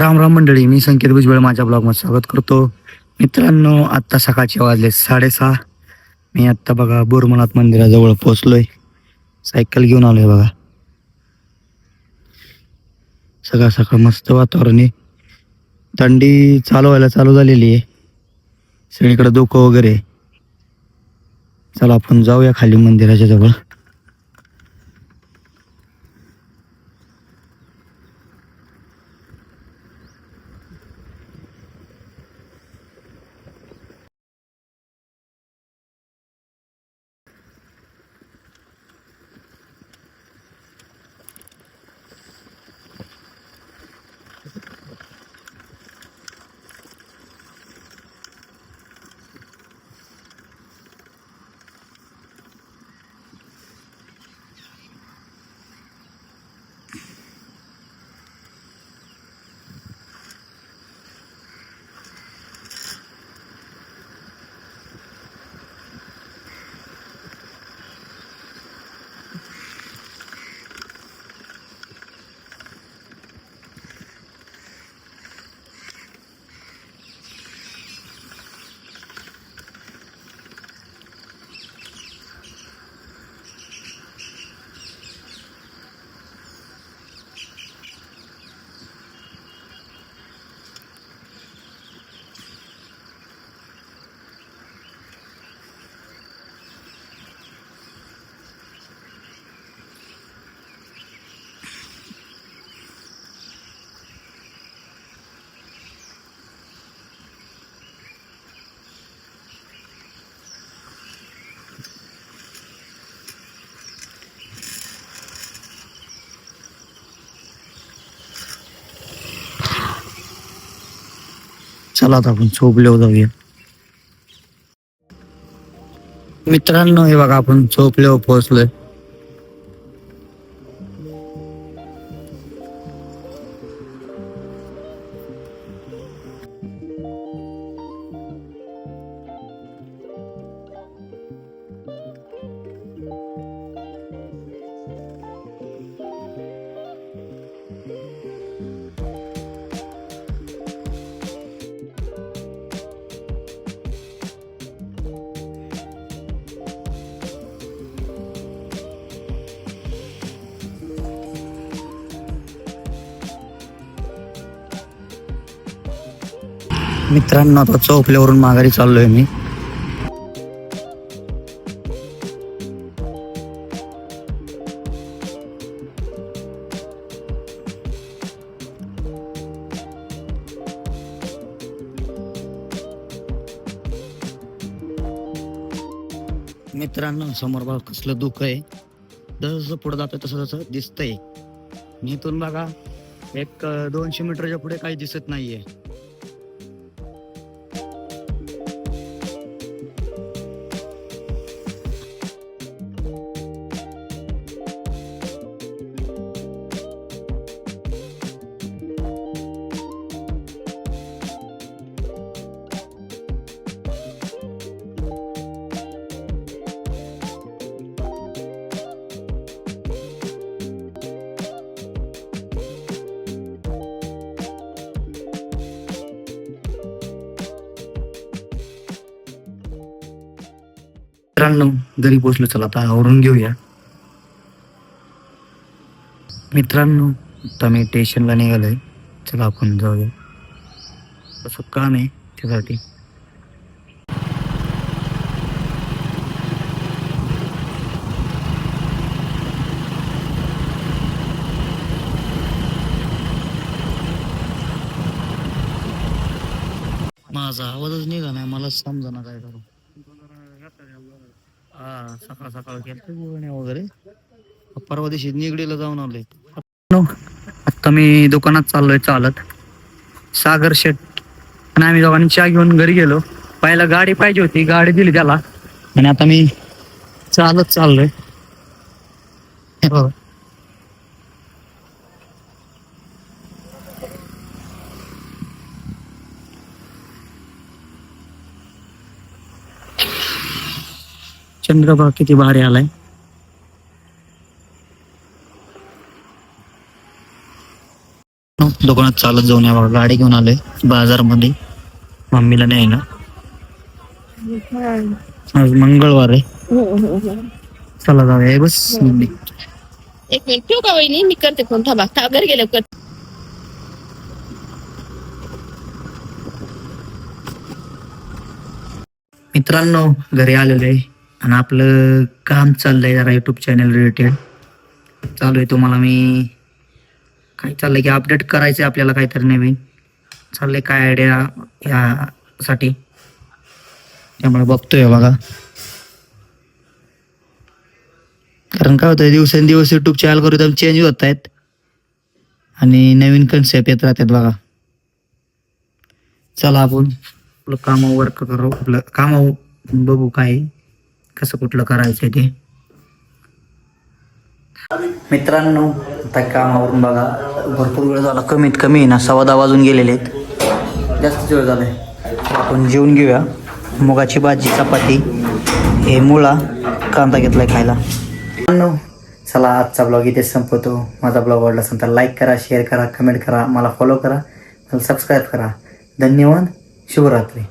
राम राम मंडळी मी संकेत भुजबळ. माझ्या ब्लॉगमध्ये स्वागत करतो. मित्रांनो आत्ता सकाळचे वाजले साडेसहा. मी आत्ता बघा बोरमनाथ मंदिराजवळ पोचलोय सायकल घेऊन आलोय बघा. सकाळ सकाळ मस्त वातावरण आहे. थंडी चालू व्हायला चालू झालेली आहे. सगळीकडे धोकं वगैरे चला आपण जाऊया खाली मंदिराच्या जवळ. चला आता आपण चोपल्यावर जाऊया. मित्रांनो हे बघा आपण चोपल्यावर पोहोचलोय. मित्रांनो आता चौपल्यावरून माघारी चाललोय मी. मित्रांनो समोर बघा कसलं दुःख आहे. जसं पुढे जातोय तसं तसं दिसतंय. मी इथून बघा एक दोनशे मीटरच्या पुढे काही दिसत नाहीये. मित्रांनो घरी पोचलो चला आता आवरून घेऊया. मित्रांनो आता मी स्टेशनला निघालोय. चला आपण जाऊया. तसं काम आहे त्यासाठी. माझा आवाजच निघा नाही मला समजा ना काय करू. हा सकाळ सकाळ केलं वगैरे. परवा दिवशी निगडीला जाऊन आलोय. आता मी दुकानात चाललोय चालत. सागर शेट आणि आम्ही दोघांनी चहा घेऊन घरी गेलो. पहिला गाडी पाहिजे होती गाडी दिली त्याला. आणि आता मी चालत चाललोय. हे बघा. चंद्रभाग किती भारी आलाय. दुकानात चालत जाऊन या गाडी घेऊन आलोय बाजारमध्ये. मम्मीला न्यायला. आज मंगळवार आहे. चला जाऊया बस. मम्मी एक मिनिट ठेवू का वहिनी? मी करते फोन थांबा. घरी गेलो कर मित्रांनो घरी आलेलो आहे. आणि आपलं काम चाललंय जरा यूट्यूब चॅनल रिलेटेड चालू आहे तुम्हाला मी काय चाललंय की अपडेट करायचं आपल्याला काहीतरी नवीन. चाललंय काय आयडिया यासाठी. त्यामुळे बघतोय बघा. कारण काय होतं दिवसेंदिवस युट्यूब चॅनल करू चेंज होत आहेत. आणि नवीन कन्सेप्ट येत राहतात बघा. चला आपण आपलं कामं वर्क करू. आपलं कामं बघू काय कसं कुठलं करायचं ते? मित्रांनो आता कामावरून बघा भरपूर वेळ झाला. कमीत कमी ना सव्वा दहा वाजून गेलेले आहेत. जास्त वेळ झालाय. आपण जेवून घेऊया. मुगाची भाजी चपाती हे मुळा कांदा घेतलाय खायला. मित्रांनो चला आजचा ब्लॉग इथे संपवतो. माझा ब्लॉग आवडला असेल तर लाईक करा शेअर करा कमेंट करा मला फॉलो करा मला सबस्क्राईब करा. धन्यवाद. शुभरात्री.